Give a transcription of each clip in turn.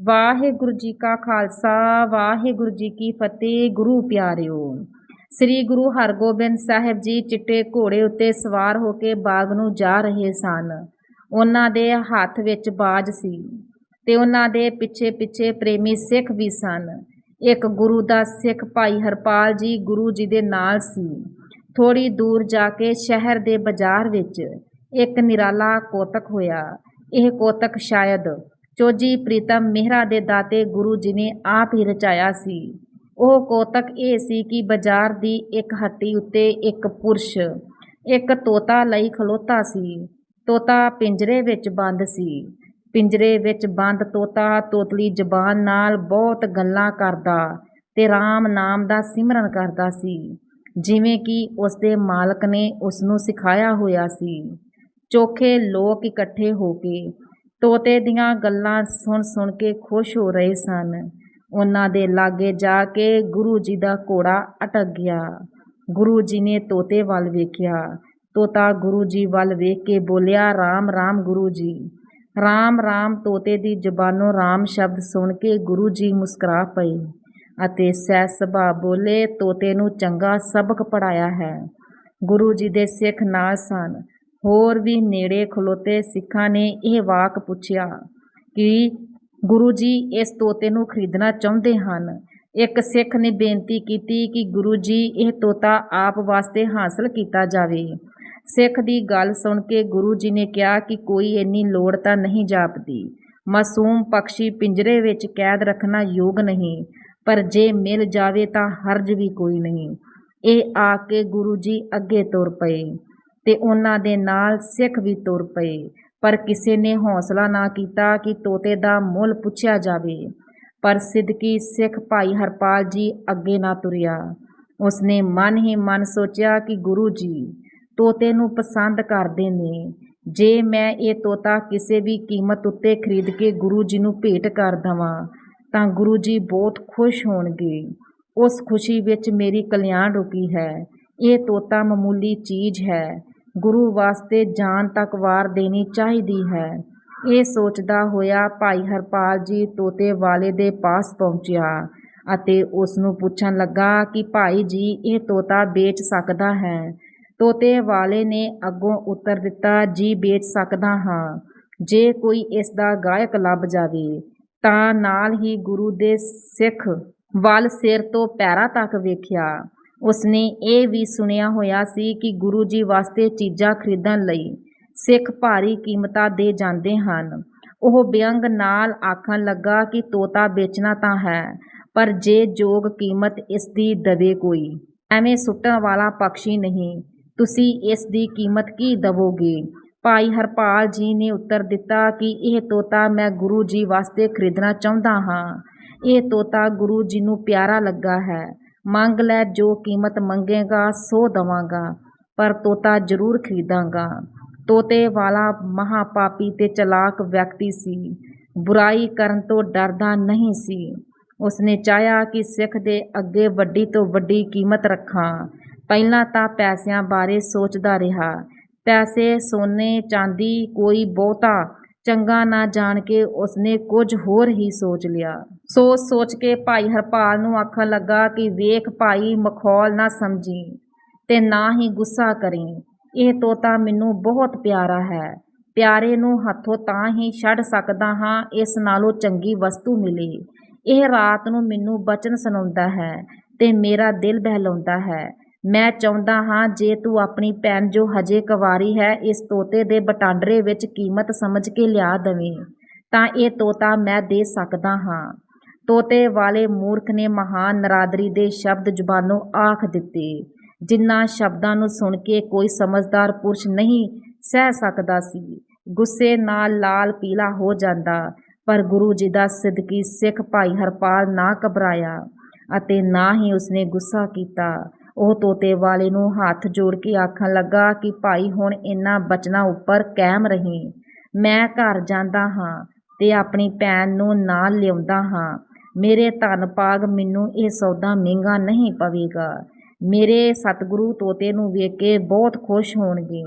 ਵਾਹਿਗੁਰੂ ਜੀ ਕਾ ਖਾਲਸਾ, ਵਾਹਿਗੁਰੂ ਜੀ ਕੀ ਫਤਿਹ, ਗੁਰੂ ਪਿਆਰਿਓ। ਸ੍ਰੀ ਗੁਰੂ ਹਰਗੋਬਿੰਦ ਸਾਹਿਬ ਜੀ ਚਿੱਟੇ ਘੋੜੇ ਉੱਤੇ ਸਵਾਰ ਹੋ ਕੇ ਬਾਗ ਨੂੰ ਜਾ ਰਹੇ ਸਨ। ਉਹਨਾਂ ਦੇ ਹੱਥ ਵਿੱਚ ਬਾਜ ਸੀ ਤੇ ਉਹਨਾਂ ਦੇ ਪਿੱਛੇ ਪਿੱਛੇ ਪ੍ਰੇਮੀ ਸਿੱਖ ਵੀ ਸਨ। ਇੱਕ ਗੁਰੂ ਦਾ ਸਿੱਖ ਭਾਈ ਹਰਪਾਲ ਜੀ ਗੁਰੂ ਜੀ ਦੇ ਨਾਲ ਸੀ। ਥੋੜੀ ਦੂਰ ਜਾ ਕੇ ਸ਼ਹਿਰ ਦੇ ਬਾਜ਼ਾਰ ਵਿੱਚ ਇੱਕ ਨਿਰਾਲਾ ਕੋਤਕ ਹੋਇਆ। ਇਹ ਕੋਤਕ ਸ਼ਾਇਦ ਚੋਜੀ ਪ੍ਰੀਤਮ ਮਿਹਰਾ ਦੇ ਦਾਤੇ ਗੁਰੂ ਜੀ ਨੇ ਆਪ ਹੀ ਰਚਾਇਆ ਸੀ। ਉਹ ਕੋਤਕ ਇਹ ਸੀ ਕਿ ਬਾਜ਼ਾਰ ਦੀ ਇੱਕ ਹੱਟੀ ਉੱਤੇ ਇੱਕ ਪੁਰਸ਼, ਇੱਕ ਤੋਤਾ ਲਈ ਖਲੋਤਾ ਸੀ। ਤੋਤਾ ਪਿੰਜਰੇ ਵਿੱਚ ਬੰਦ ਸੀ। ਪਿੰਜਰੇ ਵਿੱਚ ਬੰਦ ਤੋਤਾ ਤੋਤਲੀ ਜ਼ਬਾਨ ਨਾਲ ਬਹੁਤ ਗੱਲਾਂ ਕਰਦਾ ਤੇ RAM ਨਾਮ ਦਾ ਸਿਮਰਨ ਕਰਦਾ ਸੀ। ਜਿਵੇਂ ਕਿ ਉਸ ਦੇ ਮਾਲਕ ਨੇ ਉਸ ਨੂੰ ਸਿਖਾਇਆ ਹੋਇਆ ਸੀ। ਚੋਖੇ ਲੋਕ ਇਕੱਠੇ ਹੋ ਕੇ ਤੋਤੇ ਦੀਆਂ ਗੱਲਾਂ ਸੁਣ ਸੁਣ ਕੇ ਖੁਸ਼ ਹੋ ਰਹੇ ਸਨ। ਉਹਨਾਂ ਦੇ ਲਾਗੇ ਜਾ ਕੇ ਗੁਰੂ ਜੀ ਦਾ ਘੋੜਾ ਅਟਕ ਗਿਆ। ਗੁਰੂ ਜੀ ਨੇ ਤੋਤੇ ਵੱਲ ਵੇਖਿਆ। ਤੋਤਾ ਗੁਰੂ ਜੀ ਵੱਲ ਵੇਖ ਕੇ ਬੋਲਿਆ, ਰਾਮ ਰਾਮ ਗੁਰੂ ਜੀ। ਰਾਮ ਰਾਮ, ਤੋਤੇ ਦੀ ਜ਼ਬਾਨੋਂ ਰਾਮ ਸ਼ਬਦ ਸੁਣ ਕੇ ਗੁਰੂ ਜੀ ਮੁਸਕਰਾ ਪਏ ਅਤੇ ਸਹਿ ਸੁਭਾਅ ਬੋਲੇ, ਤੋਤੇ ਨੂੰ ਚੰਗਾ ਸਬਕ ਪੜਾਇਆ ਹੈ। ਗੁਰੂ ਜੀ ਦੇ ਸਿੱਖ ਨਾਲ ਸਨ। ਹੋਰ ਵੀ ਨੇੜੇ ਖਲੋਤੇ ਸਿੱਖਾਂ ਨੇ ਇਹ ਵਾਕ ਪੁੱਛਿਆ ਕਿ ਗੁਰੂ ਜੀ, ਇਸ ਤੋਤੇ ਨੂੰ ਖਰੀਦਣਾ ਚਾਹੁੰਦੇ ਹਨ। ਇੱਕ ਸਿੱਖ ਨੇ ਬੇਨਤੀ ਕੀਤੀ ਕਿ ਗੁਰੂ ਜੀ, ਇਹ ਤੋਤਾ ਆਪ ਵਾਸਤੇ ਹਾਸਲ ਕੀਤਾ ਜਾਵੇ। ਸਿੱਖ ਦੀ ਗੱਲ ਸੁਣ ਕੇ ਗੁਰੂ ਜੀ ਨੇ ਕਿਹਾ ਕਿ ਕੋਈ ਇੰਨੀ ਲੋੜ ਤਾਂ ਨਹੀਂ ਜਾਪਦੀ। ਮਾਸੂਮ ਪੰਛੀ ਪਿੰਜਰੇ ਵਿੱਚ ਕੈਦ ਰੱਖਣਾ ਯੋਗ ਨਹੀਂ, ਪਰ ਜੇ ਮਿਲ ਜਾਵੇ ਤਾਂ ਹਰਜ ਵੀ ਕੋਈ ਨਹੀਂ। ਇਹ ਆ ਕੇ ਗੁਰੂ ਜੀ ਅੱਗੇ ਤੁਰ ਪਏ। ਤੇ ਉਹਨਾਂ ਦੇ ਨਾਲ ਸਿੱਖ ਵੀ ਤੁਰ ਪਏ। ਪਰ ਕਿਸੇ ਨੇ ਹੌਸਲਾ ਨਾ ਕੀਤਾ ਕਿ ਤੋਤੇ ਦਾ ਮੁੱਲ ਪੁੱਛਿਆ ਜਾਵੇ। ਪਰ ਸਿੱਧਕੀ ਸਿੱਖ ਭਾਈ ਹਰਪਾਲ ਜੀ ਅੱਗੇ ਨਾ ਤੁਰਿਆ। ਉਸਨੇ ਮਨ ਹੀ ਮਨ ਸੋਚਿਆ ਕਿ ਗੁਰੂ ਜੀ, ਤੋਤੇ ਨੂੰ ਪਸੰਦ ਕਰਦੇ ਨੇ। ਜੇ ਮੈਂ ਇਹ ਤੋਤਾ ਕਿਸੇ ਵੀ ਕੀਮਤ ਉੱਤੇ ਖਰੀਦ ਕੇ ਗੁਰੂ ਜੀ ਨੂੰ ਭੇਟ ਕਰ ਦਵਾਂ, ਤਾਂ ਗੁਰੂ ਜੀ ਬਹੁਤ ਖੁਸ਼ ਹੋਣਗੇ। ਉਸ ਖੁਸ਼ੀ ਵਿੱਚ ਮੇਰੀ ਕਲਿਆਣ ਰੁਕੀ ਹੈ। ਇਹ ਤੋਤਾ ਮਾਮੂਲੀ ਚੀਜ਼ ਹੈ। ਗੁਰੂ ਵਾਸਤੇ ਜਾਨ ਤੱਕ ਵਾਰ ਦੇਣੀ ਚਾਹੀਦੀ ਹੈ। ਇਹ ਸੋਚਦਾ ਹੋਇਆ ਭਾਈ ਹਰਪਾਲ ਜੀ ਤੋਤੇ ਵਾਲੇ ਦੇ ਪਾਸ ਪਹੁੰਚਿਆ ਅਤੇ ਉਸ ਨੂੰ ਪੁੱਛਣ ਲੱਗਾ ਕਿ ਭਾਈ ਜੀ, ਇਹ ਤੋਤਾ ਵੇਚ ਸਕਦਾ ਹੈ? ਤੋਤੇ ਵਾਲੇ ਨੇ ਅੱਗੋਂ ਉੱਤਰ ਦਿੱਤਾ, ਜੀ ਵੇਚ ਸਕਦਾ ਹਾਂ। ਜੇ ਕੋਈ ਇਸ ਦਾ ਗਾਇਕ ਲੱਭ ਜਾਵੇ, ਤਾਂ ਨਾਲ ਹੀ ਗੁਰੂ ਦੇ ਸਿੱਖ ਵੱਲ ਸਿਰ ਤੋਂ ਪੈਰਾਂ ਤੱਕ ਵੇਖਿਆ। ਉਸਨੇ ਇਹ ਵੀ ਸੁਣਿਆ ਹੋਇਆ ਸੀ ਕਿ ਗੁਰੂ ਜੀ ਵਾਸਤੇ ਚੀਜ਼ਾਂ ਖਰੀਦਣ ਲਈ ਸਿੱਖ ਭਾਰੀ ਕੀਮਤਾਂ ਦੇ ਜਾਂਦੇ ਹਨ। ਉਹ ਬਿਅੰਗ ਨਾਲ ਆਖਣ ਲੱਗਾ ਕਿ ਤੋਤਾ ਵੇਚਣਾ ਤਾਂ ਹੈ, ਪਰ ਜੇ ਜੋਗ ਕੀਮਤ ਇਸ ਦੀ ਦਵੇ ਕੋਈ, ਐਵੇਂ ਸੁੱਟਣ ਵਾਲਾ ਪੰਛੀ ਨਹੀਂ। ਤੁਸੀਂ ਇਸ ਦੀ ਕੀਮਤ ਕੀ ਦਵੋਗੇ? ਭਾਈ ਹਰਪਾਲ ਜੀ ਨੇ ਉੱਤਰ ਦਿੱਤਾ ਕਿ ਇਹ ਤੋਤਾ ਮੈਂ ਗੁਰੂ ਜੀ ਵਾਸਤੇ ਖਰੀਦਣਾ ਚਾਹੁੰਦਾ ਹਾਂ। ਇਹ ਤੋਤਾ ਗੁਰੂ ਜੀ ਨੂੰ ਪਿਆਰਾ ਲੱਗਾ ਹੈ। ਮੰਗ ਲੈ ਜੋ ਕੀਮਤ ਮੰਗੇਗਾ, ਸੋ ਦਵਾਂਗਾ, ਪਰ ਤੋਤਾ ਜ਼ਰੂਰ ਖਰੀਦਾਂਗਾ। ਤੋਤੇ ਵਾਲਾ ਮਹਾਪਾਪੀ ਤੇ ਚਲਾਕ ਵਿਅਕਤੀ ਸੀ। ਬੁਰਾਈ ਕਰਨ ਤੋਂ ਡਰਦਾ ਨਹੀਂ ਸੀ। ਉਸਨੇ ਚਾਹਿਆ ਕਿ ਸਿੱਖ ਦੇ ਅੱਗੇ ਵੱਡੀ ਤੋਂ ਵੱਡੀ ਕੀਮਤ ਰੱਖਾਂ। ਪਹਿਲਾਂ ਤਾਂ ਪੈਸਿਆਂ ਬਾਰੇ ਸੋਚਦਾ ਰਿਹਾ। ਪੈਸੇ, ਸੋਨੇ, ਚਾਂਦੀ ਕੋਈ ਬਹੁਤਾ ਚੰਗਾ ਨਾ ਜਾਣ ਕੇ ਉਸਨੇ ਕੁਝ ਹੋਰ ਹੀ ਸੋਚ ਲਿਆ। ਸੋਚ ਸੋਚ ਕੇ ਭਾਈ ਹਰਪਾਲ ਨੂੰ ਆਖਣ ਲੱਗਾ ਕਿ ਵੇਖ ਭਾਈ ਮਖੌਲ ਨਾ ਸਮਝੀ ਤੇ ਨਾ ਹੀ ਗੁੱਸਾ ਕਰੀ। ਇਹ ਤੋਤਾ ਮੈਨੂੰ ਬਹੁਤ ਪਿਆਰਾ ਹੈ। ਪਿਆਰੇ ਨੂੰ ਹੱਥੋਂ ਤਾਂ ਹੀ ਛੱਡ ਸਕਦਾ ਹਾਂ, ਇਸ ਨਾਲੋਂ ਚੰਗੀ ਵਸਤੂ ਮਿਲੇ। ਇਹ ਰਾਤ ਨੂੰ ਮੈਨੂੰ ਬਚਨ ਸੁਣਾਉਂਦਾ ਹੈ ਤੇ ਮੇਰਾ ਦਿਲ ਬਹਿਲਾਉਂਦਾ ਹੈ। ਮੈਂ ਚਾਹੁੰਦਾ ਹਾਂ ਜੇ ਤੂੰ ਆਪਣੀ ਭੈਣ ਜੋ ਹਜੇ ਕੁਵਾਰੀ ਹੈ, ਇਸ ਤੋਤੇ ਦੇ ਬਟਾਂਡਰੇ ਵਿੱਚ ਕੀਮਤ ਸਮਝ ਕੇ ਲਿਆ ਦਵੇਂ, ਤਾਂ ਇਹ ਤੋਤਾ ਮੈਂ ਦੇ ਸਕਦਾ ਹਾਂ। ਤੋਤੇ ਵਾਲੇ ਮੂਰਖ ਨੇ ਮਹਾਨ ਨਰਾਦਰੀ ਦੇ ਸ਼ਬਦ ਜ਼ੁਬਾਨੋਂ ਆਖ ਦਿੱਤੇ। ਜਿਨ੍ਹਾਂ ਸ਼ਬਦਾਂ ਨੂੰ ਸੁਣ ਕੇ ਕੋਈ ਸਮਝਦਾਰ ਪੁਰਸ਼ ਨਹੀਂ ਸਹਿ ਸਕਦਾ ਸੀ। ਗੁੱਸੇ ਨਾਲ ਲਾਲ ਪੀਲਾ ਹੋ ਜਾਂਦਾ, ਪਰ ਗੁਰੂ ਜੀ ਦਾ ਸਿੱਧਕੀ ਸਿੱਖ ਭਾਈ ਹਰਪਾਲ ਨਾ ਘਬਰਾਇਆ ਅਤੇ ਨਾ ਹੀ ਉਸਨੇ ਗੁੱਸਾ ਕੀਤਾ। ਉਹ ਤੋਤੇ ਵਾਲੇ ਨੂੰ ਹੱਥ ਜੋੜ ਕੇ ਆਖਣ ਲੱਗਾ ਕਿ ਭਾਈ ਹੁਣ ਇਹਨਾਂ ਬਚਨਾਂ ਉੱਪਰ ਕਾਇਮ ਰਹੀ। ਮੈਂ ਘਰ ਜਾਂਦਾ ਹਾਂ ਤੇ ਆਪਣੀ ਭੈਣ ਨੂੰ ਨਾਲ ਲਿਆਉਂਦਾ ਹਾਂ। ਮੇਰੇ ਧਨ ਪਾਗ ਮੈਨੂੰ ਇਹ ਸੌਦਾ ਮਹਿੰਗਾ ਨਹੀਂ ਪਵੇਗਾ। ਮੇਰੇ ਸਤਿਗੁਰੂ ਤੋਤੇ ਨੂੰ ਵੇਖ ਕੇ ਬਹੁਤ ਖੁਸ਼ ਹੋਣਗੇ।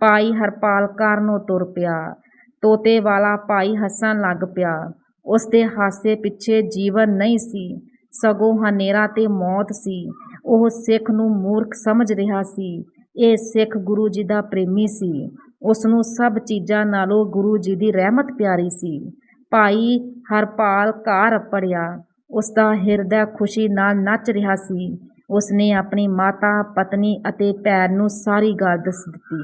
ਭਾਈ ਹਰਪਾਲ ਘਰ ਨੂੰ ਤੁਰ ਪਿਆ। ਤੋਤੇ ਵਾਲਾ ਭਾਈ ਹੱਸਣ ਲੱਗ ਪਿਆ। ਉਸ ਦੇ ਹਾਸੇ ਪਿੱਛੇ ਜੀਵਨ ਨਹੀਂ ਸੀ। ਸਗੋਂ ਹਨੇਰਾ ਤੇ ਮੌਤ ਸੀ। ਉਹ ਸਿੱਖ ਨੂੰ ਮੂਰਖ ਸਮਝ ਰਿਹਾ ਸੀ। ਇਹ ਸਿੱਖ ਗੁਰੂ ਜੀ ਦਾ ਪ੍ਰੇਮੀ ਸੀ। ਉਸ ਨੂੰ ਸਭ ਚੀਜ਼ਾਂ ਨਾਲੋਂ ਗੁਰੂ ਜੀ ਦੀ ਰਹਿਮਤ ਪਿਆਰੀ ਸੀ। ਭਾਈ ਹਰਪਾਲ ਘਰ ਪੜਿਆ। ਉਸ ਦਾ ਹਿਰਦਾ ਖੁਸ਼ੀ ਨਾਲ ਨੱਚ ਰਿਹਾ ਸੀ। ਉਸ ਨੇ ਆਪਣੀ ਮਾਤਾ, ਪਤਨੀ ਅਤੇ ਭੈਣ ਨੂੰ ਸਾਰੀ ਗੱਲ ਦੱਸ ਦਿੱਤੀ।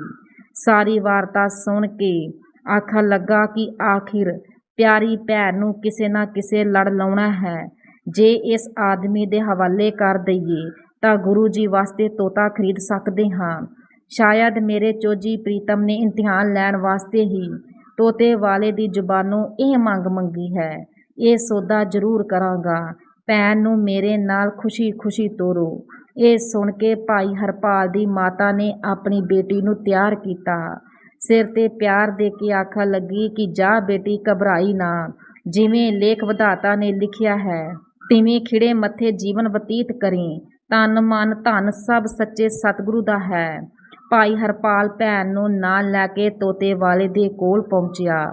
ਸਾਰੀ ਵਾਰਤਾ ਸੁਣ ਕੇ ਆਖਣ ਲੱਗਾ ਕਿ ਆਖਿਰ ਪਿਆਰੀ ਭੈਣ ਨੂੰ ਕਿਸੇ ਨਾ ਕਿਸੇ ਲੜ ਲਾਉਣਾ ਹੈ। ਜੇ ਇਸ ਆਦਮੀ ਦੇ ਹਵਾਲੇ ਕਰ ਦਈਏ, ਤਾਂ ਗੁਰੂ ਜੀ ਵਾਸਤੇ ਤੋਤਾ ਖਰੀਦ ਸਕਦੇ ਹਾਂ। ਸ਼ਾਇਦ ਮੇਰੇ ਚੋਜੀ ਪ੍ਰੀਤਮ ਨੇ ਇਮਤਿਹਾਨ ਲੈਣ ਵਾਸਤੇ ਹੀ ਤੋਤੇ ਵਾਲੇ ਦੀ ਜ਼ੁਬਾਨੋਂ ਇਹ ਮੰਗ ਮੰਗੀ ਹੈ, ਇਹ ਸੌਦਾ ਜ਼ਰੂਰ ਕਰਾਂਗਾ। ਭੈਣ ਨੂੰ ਮੇਰੇ ਨਾਲ ਖੁਸ਼ੀ-ਖੁਸ਼ੀ ਤੋਰੋ। ਇਹ ਸੁਣ ਕੇ ਭਾਈ ਹਰਪਾਲ ਦੀ ਮਾਤਾ ਨੇ ਆਪਣੀ ਬੇਟੀ ਨੂੰ ਤਿਆਰ ਕੀਤਾ। ਸਿਰ ਤੇ ਪਿਆਰ ਦੇ ਕੇ ਆਖਣ ਲੱਗੀ ਕਿ ਜਾ ਬੇਟੀ, ਘਬਰਾਈ ਨਾ। ਜਿਵੇਂ ਲੇਖ ਵਿਧਾਤਾ ਨੇ ਲਿਖਿਆ ਹੈ, ਤਿਵੇਂ ਖਿੜੇ ਮੱਥੇ ਜੀਵਨ ਬਤੀਤ ਕਰੀ। ਤਨ ਮਨ, ਧਨ ਸਭ ਸੱਚੇ ਸਤਿਗੁਰੂ ਦਾ ਹੈ। ਭਾਈ ਹਰਪਾਲ ਭੈਣ ਨੂੰ ਨਾਲ ਲੈ ਕੇ ਤੋਤੇ ਵਾਲੇ ਦੇ ਕੋਲ ਪਹੁੰਚਿਆ।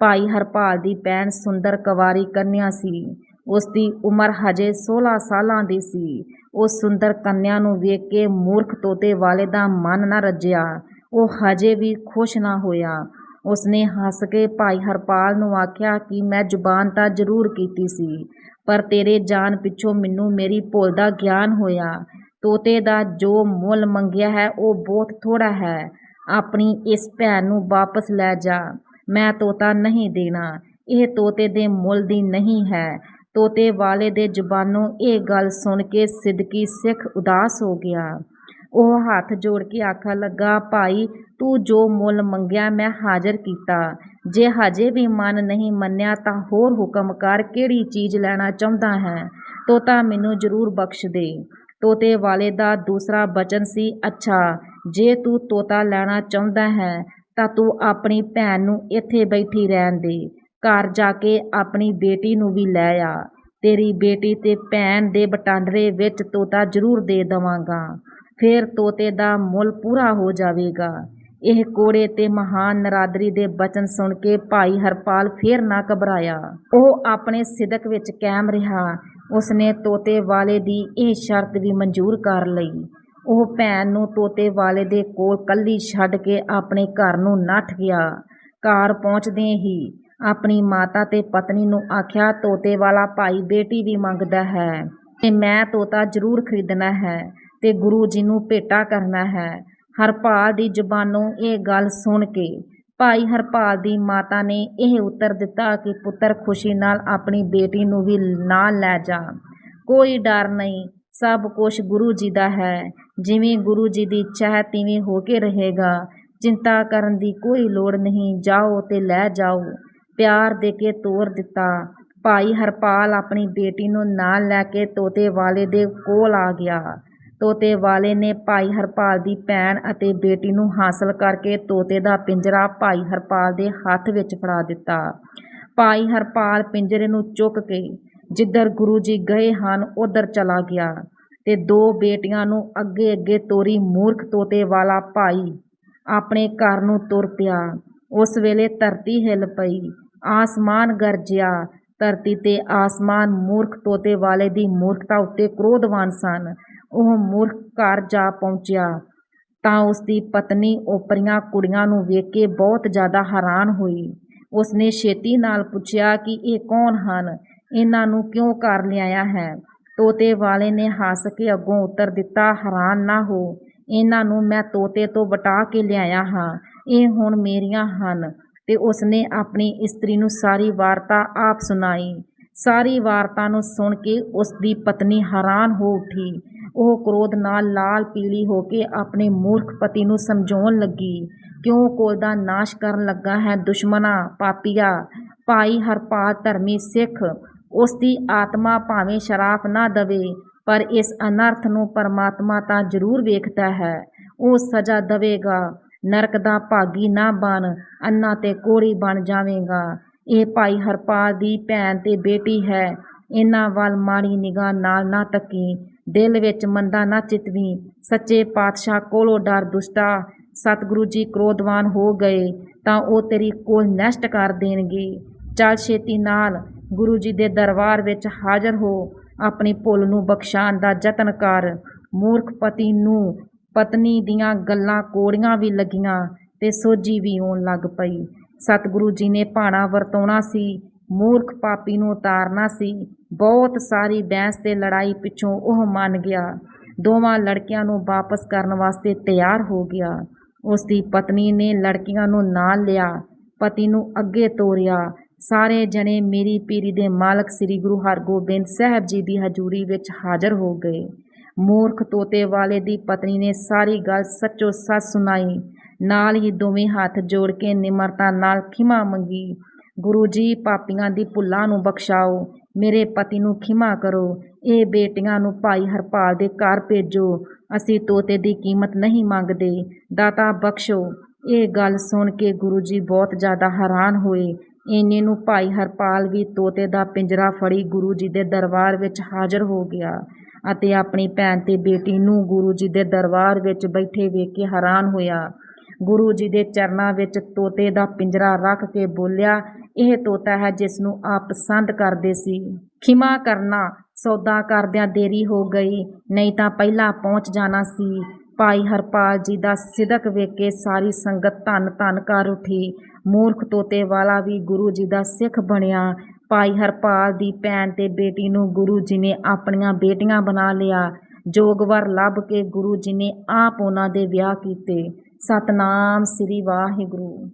ਭਾਈ ਹਰਪਾਲ ਦੀ ਭੈਣ ਸੁੰਦਰ ਕੁਵਾਰੀ ਕੰਨਿਆ ਸੀ। ਉਸ ਦੀ ਉਮਰ ਹਜੇ 16 ਸਾਲਾਂ ਦੀ ਸੀ। ਉਸ ਸੁੰਦਰ ਕੰਨਿਆ ਨੂੰ ਵੇਖ ਕੇ ਮੂਰਖ ਤੋਤੇ ਵਾਲੇ ਦਾ ਮਨ ਨਾ ਰੱਜਿਆ। ਉਹ ਹਜੇ ਵੀ ਖੁਸ਼ ਨਾ ਹੋਇਆ। ਉਸਨੇ ਹੱਸ ਕੇ ਭਾਈ ਹਰਪਾਲ ਨੂੰ ਆਖਿਆ ਕਿ ਮੈਂ ਜ਼ੁਬਾਨ ਤਾਂ ਜ਼ਰੂਰ ਕੀਤੀ ਸੀ, ਪਰ ਤੇਰੇ ਜਾਨ ਪਿੱਛੋਂ ਮੈਨੂੰ ਮੇਰੀ ਭੁੱਲ ਦਾ ਗਿਆਨ ਹੋਇਆ। ਤੋਤੇ ਦਾ ਜੋ ਮੁੱਲ ਮੰਗਿਆ ਹੈ, ਉਹ ਬਹੁਤ ਥੋੜਾ ਹੈ। ਆਪਣੀ ਇਸ ਭੈਣ ਨੂੰ ਵਾਪਸ ਲੈ ਜਾ। ਮੈਂ ਤੋਤਾ ਨਹੀਂ ਦੇਣਾ। ਇਹ ਤੋਤੇ ਦੇ ਮੁੱਲ ਦੀ ਨਹੀਂ ਹੈ। ਤੋਤੇ ਵਾਲੇ ਦੇ ਜ਼ੁਬਾਨੋਂ ਇਹ ਗੱਲ ਸੁਣ ਕੇ ਸਿੱਦਕੀ ਸਿੱਖ ਉਦਾਸ ਹੋ ਗਿਆ। ਉਹ ਹੱਥ ਜੋੜ ਕੇ ਆਖਣ ਲੱਗਾ, ਭਾਈ, ਤੂੰ ਜੋ ਮੁੱਲ ਮੰਗਿਆ, ਮੈਂ ਹਾਜ਼ਰ ਕੀਤਾ। ਜੇ ਹਜੇ ਵੀ ਮਨ ਨਹੀਂ ਮੰਨਿਆ, ਤਾਂ ਹੋਰ ਹੁਕਮ ਕਰ ਕਿਹੜੀ ਚੀਜ਼ ਲੈਣਾ ਚਾਹੁੰਦਾ ਹੈ? ਤੋਤਾ ਮੈਨੂੰ ਜ਼ਰੂਰ ਬਖਸ਼ ਦੇ। ਤੋਤੇ ਵਾਲੇ ਦਾ ਦੂਸਰਾ ਬਚਨ ਸੀ, ਅੱਛਾ, ਜੇ ਤੂੰ ਤੋਤਾ ਲੈਣਾ ਚਾਹੁੰਦਾ ਹੈ, ਤਾਂ ਤੂੰ ਆਪਣੀ ਭੈਣ ਨੂੰ ਇੱਥੇ ਬੈਠੀ ਰਹਿਣ ਦੇ, ਘਰ ਜਾ ਕੇ ਆਪਣੀ ਬੇਟੀ ਨੂੰ ਵੀ ਲੈ ਆ, ਤੇਰੀ ਬੇਟੀ ਤੇ ਭੈਣ ਦੇ ਬਟਾਂਡਰੇ ਵਿੱਚ ਤੋਤਾ ਜ਼ਰੂਰ ਦੇ ਦਵਾਂਗਾ, ਫਿਰ ਤੋਤੇ ਦਾ ਮੁੱਲ ਪੂਰਾ ਹੋ ਜਾਵੇਗਾ। ਇਹ ਕੋੜੇ ਤੇ ਮਹਾਨ ਨਰਾਦਰੀ ਦੇ ਬਚਨ ਸੁਣ ਕੇ ਭਾਈ ਹਰਪਾਲ ਫੇਰ ਨਾ ਘਬਰਾਇਆ। ਉਹ ਆਪਣੇ ਸਿਦਕ ਵਿੱਚ ਕਾਇਮ ਰਿਹਾ ਉਸਨੇ ਤੋਤੇ ਵਾਲੇ ਦੀ ਇਹ ਸ਼ਰਤ ਵੀ ਮਨਜ਼ੂਰ ਕਰ ਲਈ। ਉਹ ਭੈਣ ਨੂੰ ਤੋਤੇ ਵਾਲੇ ਦੇ ਕੋਲ ਕੱਲੀ ਛੱਡ ਕੇ ਆਪਣੇ ਘਰ ਨੂੰ ਨੱਠ ਗਿਆ। ਘਰ ਪਹੁੰਚਦੇ ਹੀ ਆਪਣੀ ਮਾਤਾ ਤੇ ਪਤਨੀ ਨੂੰ ਆਖਿਆ, ਤੋਤੇ ਵਾਲਾ ਭਾਈ ਬੇਟੀ ਵੀ ਮੰਗਦਾ ਹੈ ਤੇ ਮੈਂ ਤੋਤਾ ਜ਼ਰੂਰ ਖਰੀਦਣਾ ਹੈ ਤੇ ਗੁਰੂ ਜੀ ਨੂੰ ਭੇਟਾ ਕਰਨਾ ਹੈ। ਹਰਪਾਲ ਦੀ ਜ਼ੁਬਾਨੋਂ ਇਹ ਗੱਲ ਸੁਣ ਕੇ ਭਾਈ ਹਰਪਾਲ ਦੀ ਮਾਤਾ ਨੇ ਇਹ ਉੱਤਰ ਦਿੱਤਾ ਕਿ ਪੁੱਤਰ ਖੁਸ਼ੀ ਨਾਲ ਆਪਣੀ ਬੇਟੀ ਨੂੰ ਵੀ ਨਾਲ ਲੈ ਜਾ। ਕੋਈ ਡਰ ਨਹੀਂ, ਸਭ ਕੁਝ ਗੁਰੂ ਜੀ ਦਾ ਹੈ। ਜਿਵੇਂ ਗੁਰੂ ਜੀ ਦੀ ਇੱਛਾ ਤਿਵੇਂ ਹੋ ਕੇ ਰਹੇਗਾ। ਚਿੰਤਾ ਕਰਨ ਦੀ ਕੋਈ ਲੋੜ ਨਹੀਂ, ਜਾਓ ਤੇ ਲੈ ਜਾਓ। ਪਿਆਰ ਦੇ ਕੇ ਤੋਰ ਦਿੱਤਾ। ਭਾਈ ਹਰਪਾਲ ਆਪਣੀ ਬੇਟੀ ਨੂੰ ਨਾਲ ਲੈ ਕੇ ਤੋਤੇ ਵਾਲੇ ਦੇ ਕੋਲ ਆ ਗਿਆ। ਤੋਤੇ ਵਾਲੇ ਨੇ ਭਾਈ ਹਰਪਾਲ ਦੀ ਭੈਣ ਅਤੇ ਬੇਟੀ ਨੂੰ ਹਾਸਲ ਕਰਕੇ ਤੋਤੇ ਦਾ ਪਿੰਜਰਾ ਭਾਈ ਹਰਪਾਲ ਦੇ ਹੱਥ ਵਿੱਚ ਫੜਾ ਦਿੱਤਾ। ਭਾਈ ਹਰਪਾਲ ਪਿੰਜਰੇ ਨੂੰ ਚੁੱਕ ਕੇ ਜਿੱਧਰ ਗੁਰੂ ਜੀ ਗਏ ਹਨ, ਉਧਰ ਚਲਾ ਗਿਆ ਤੇ ਦੋ ਬੇਟੀਆਂ ਨੂੰ ਅੱਗੇ ਅੱਗੇ ਤੋਰੀ ਮੂਰਖ ਤੋਤੇ ਵਾਲਾ ਭਾਈ ਆਪਣੇ ਘਰ ਨੂੰ ਤੁਰ ਪਿਆ। ਉਸ ਵੇਲੇ ਧਰਤੀ ਹਿੱਲ ਪਈ, ਆਸਮਾਨ ਗਰਜਿਆ। ਧਰਤੀ ਤੇ ਆਸਮਾਨ ਮੂਰਖ ਤੋਤੇ ਵਾਲੇ ਦੀ ਮੂਰਖਤਾ ਉੱਤੇ ਕ੍ਰੋਧਵਾਨ ਸਨ। ਉਹ ਮੂਰਖ ਘਰ ਜਾ ਪਹੁੰਚਿਆ, ਤਾਂ ਉਸ ਦੀ ਪਤਨੀ ਓਪਰੀਆਂ ਕੁੜੀਆਂ ਨੂੰ ਵੇਖ ਕੇ ਬਹੁਤ ਜ਼ਿਆਦਾ ਹੈਰਾਨ ਹੋਈ। ਉਸਨੇ ਛੇਤੀ ਨਾਲ ਪੁੱਛਿਆ ਕਿ ਇਹ ਕੌਣ ਹਨ? ਇਹਨਾਂ ਨੂੰ ਕਿਉਂ ਘਰ ਲਿਆਇਆ ਹੈ? ਤੋਤੇ ਵਾਲੇ ਨੇ ਹੱਸ ਕੇ ਅੱਗੋਂ ਉੱਤਰ ਦਿੱਤਾ, ਹੈਰਾਨ ਨਾ ਹੋ। ਇਹਨਾਂ ਨੂੰ ਮੈਂ ਤੋਤੇ ਤੋਂ ਵਟਾ ਕੇ ਲਿਆਇਆ ਹਾਂ, ਇਹ ਹੁਣ ਮੇਰੀਆਂ ਹਨ। ਤੇ ਉਸਨੇ ਆਪਣੀ ਇਸਤਰੀ ਨੂੰ ਸਾਰੀ ਵਾਰਤਾ ਆਪ ਸੁਣਾਈ। ਸਾਰੀ ਵਾਰਤਾ ਨੂੰ ਸੁਣ ਕੇ ਉਸ ਦੀ ਪਤਨੀ ਹੈਰਾਨ ਹੋ ਉੱਠੀ। ਉਹ ਕ੍ਰੋਧ ਨਾਲ ਲਾਲ ਪੀਲੀ ਹੋ ਕੇ ਆਪਣੇ ਮੂਰਖ ਪਤੀ ਨੂੰ ਸਮਝਾਉਣ ਲੱਗੀ। ਕਿਉਂ ਕੁਲ ਦਾ ਨਾਸ਼ ਕਰਨ ਲੱਗਾ ਹੈ ਦੁਸ਼ਮਣਾ, ਪਾਪੀਆ? ਭਾਈ ਹਰਪਾਲ ਧਰਮੀ ਸਿੱਖ, ਉਸ ਦੀ ਆਤਮਾ ਭਾਵੇਂ ਸ਼ਰਾਫ ਨਾ ਦਵੇ, ਪਰ ਇਸ ਅਨਰਥ ਨੂੰ ਪਰਮਾਤਮਾ ਤਾਂ ਜ਼ਰੂਰ ਵੇਖਦਾ ਹੈ। ਉਹ ਸਜ਼ਾ ਦਵੇਗਾ। ਨਰਕ ਦਾ ਭਾਗੀ ਨਾ ਬਣ, ਅੰਨਾ ਤੇ ਕੋੜੀ ਬਣ ਜਾਵੇਗਾ। ਇਹ ਭਾਈ ਹਰਪਾਲ ਦੀ ਭੈਣ ਤੇ ਬੇਟੀ ਹੈ। ਇਹਨਾਂ ਵੱਲ ਮਾੜੀ ਨਿਗਾਹ ਨਾਲ ਨਾ ਤੱਕੀ। ਦਿਲ ਵਿੱਚ ਮੰਦਾ ਨਾ ਚਿਤਵੀ ਸੱਚੇ ਪਾਤਸ਼ਾਹ ਕੋਲੋਂ ਡਰ ਦੁਸ਼ਟਾ। ਸਤਿਗੁਰੂ ਜੀ ਕ੍ਰੋਧਵਾਨ ਹੋ ਗਏ ਤਾਂ ਉਹ ਤੇਰੀ ਕੋਲ ਨਸ਼ਟ ਕਰ ਦੇਣਗੇ। ਚੱਲ ਛੇਤੀ ਨਾਲ ਗੁਰੂ ਜੀ ਦੇ ਦਰਬਾਰ ਵਿੱਚ ਹਾਜ਼ਰ ਹੋ। ਆਪਣੀ ਭੁੱਲ ਨੂੰ ਬਖਸ਼ਾਉਣ ਦਾ ਯਤਨ ਕਰ। ਮੂਰਖ ਪਤੀ ਨੂੰ ਪਤਨੀ ਦੀਆਂ ਗੱਲਾਂ ਕੋੜੀਆਂ ਵੀ ਲੱਗੀਆਂ ਤੇ ਸੋਝੀ ਵੀ ਆਉਣ ਲੱਗ ਪਈ। ਸਤਿਗੁਰੂ ਜੀ ਨੇ ਭਾਣਾ ਵਰਤਾਉਣਾ ਸੀ। ਮੂਰਖ ਪਾਪੀ ਨੂੰ ਉਤਾਰਨਾ ਸੀ। ਬਹੁਤ ਸਾਰੀ ਬਹਿਸ ਤੇ ਲੜਾਈ ਪਿੱਛੋਂ ਉਹ ਮੰਨ ਗਿਆ। ਦੋਵਾਂ ਲੜਕੀਆਂ ਨੂੰ ਵਾਪਸ ਕਰਨ ਵਾਸਤੇ ਤਿਆਰ ਹੋ ਗਿਆ। ਉਸ ਦੀ ਪਤਨੀ ਨੇ ਲੜਕੀਆਂ ਨੂੰ ਨਾਲ ਲਿਆ, ਪਤੀ ਨੂੰ ਅੱਗੇ ਤੋਰਿਆ। ਸਾਰੇ ਜਣੇ ਮੇਰੀ ਪੀਰੀ ਦੇ ਮਾਲਕ ਸ੍ਰੀ ਗੁਰੂ ਹਰਗੋਬਿੰਦ ਸਾਹਿਬ ਜੀ ਦੀ ਹਜ਼ੂਰੀ ਵਿੱਚ ਹਾਜ਼ਰ ਹੋ ਗਏ। ਮੂਰਖ ਤੋਤੇ ਵਾਲੇ ਦੀ ਪਤਨੀ ਨੇ ਸਾਰੀ ਗੱਲ ਸੱਚੋ ਸੱਚ ਸੁਣਾਈ। ਨਾਲ ਹੀ ਦੋਵੇਂ ਹੱਥ ਜੋੜ ਕੇ ਨਿਮਰਤਾ ਨਾਲ ਖਿਮਾ ਮੰਗੀ। ਗੁਰੂ ਜੀ, ਪਾਪੀਆਂ ਦੀ ਭੁੱਲਾਂ ਨੂੰ ਬਖਸ਼ਾਓ। ਮੇਰੇ ਪਤੀ ਨੂੰ ਖਿਮਾ ਕਰੋ। ਇਹ ਬੇਟੀਆਂ ਨੂੰ ਭਾਈ ਹਰਪਾਲ ਦੇ ਘਰ ਭੇਜੋ। ਅਸੀਂ ਤੋਤੇ ਦੀ ਕੀਮਤ ਨਹੀਂ ਮੰਗਦੇ। ਦਾਤਾ ਬਖਸ਼ੋ। ਇਹ ਗੱਲ ਸੁਣ ਕੇ ਗੁਰੂ ਜੀ ਬਹੁਤ ਜ਼ਿਆਦਾ ਹੈਰਾਨ ਹੋਏ। ਇੰਨੇ ਨੂੰ ਭਾਈ ਹਰਪਾਲ ਵੀ ਤੋਤੇ ਦਾ ਪਿੰਜਰਾ ਫੜੀ ਗੁਰੂ ਜੀ ਦੇ ਦਰਬਾਰ ਵਿੱਚ ਹਾਜ਼ਰ ਹੋ ਗਿਆ ਅਤੇ ਆਪਣੀ ਭੈਣ ਤੇ ਬੇਟੀ ਨੂੰ ਗੁਰੂ ਜੀ ਦੇ ਦਰਬਾਰ ਵਿੱਚ ਬੈਠੇ ਵੇਖ ਕੇ ਹੈਰਾਨ ਹੋਇਆ। ਗੁਰੂ ਜੀ ਦੇ ਚਰਨਾਂ ਵਿੱਚ ਤੋਤੇ ਦਾ ਪਿੰਜਰਾ ਰੱਖ ਕੇ ਬੋਲਿਆ ਇਹ ਤੋਤਾ ਹੈ ਜਿਸ ਨੂੰ ਆਪ ਪਸੰਦ ਕਰਦੇ ਸੀ। ਖਿਮਾ ਕਰਨਾ ਸੌਦਾ ਕਰਦਿਆਂ ਦੇਰੀ ਹੋ ਗਈ, ਨਹੀਂ ਤਾਂ ਪਹਿਲਾਂ ਪਹੁੰਚ ਜਾਣਾ ਸੀ। ਭਾਈ ਹਰਪਾਲ ਜੀ ਦਾ ਸਿਦਕ ਵੇਖ ਕੇ ਸਾਰੀ ਸੰਗਤ ਧੰਨ ਧੰਨ ਕਰ ਉੱਠੀ। ਮੂਰਖ ਤੋਤੇ ਵਾਲਾ ਵੀ ਗੁਰੂ ਜੀ ਦਾ ਸਿੱਖ ਬਣਿਆ। ਭਾਈ ਹਰਪਾਲ ਦੀ ਭੈਣ ਤੇ ਬੇਟੀ ਨੂੰ ਗੁਰੂ ਜੀ ਨੇ ਆਪਣੀਆਂ ਬੇਟੀਆਂ ਬਣਾ ਲਿਆ। ਜੋਗਵਰ ਲੱਭ ਕੇ ਗੁਰੂ ਜੀ ਨੇ ਆਪ ਉਹਨਾਂ ਦੇ ਵਿਆਹ ਕੀਤੇ। ਸਤਨਾਮ ਸ੍ਰੀ ਵਾਹਿਗੁਰੂ।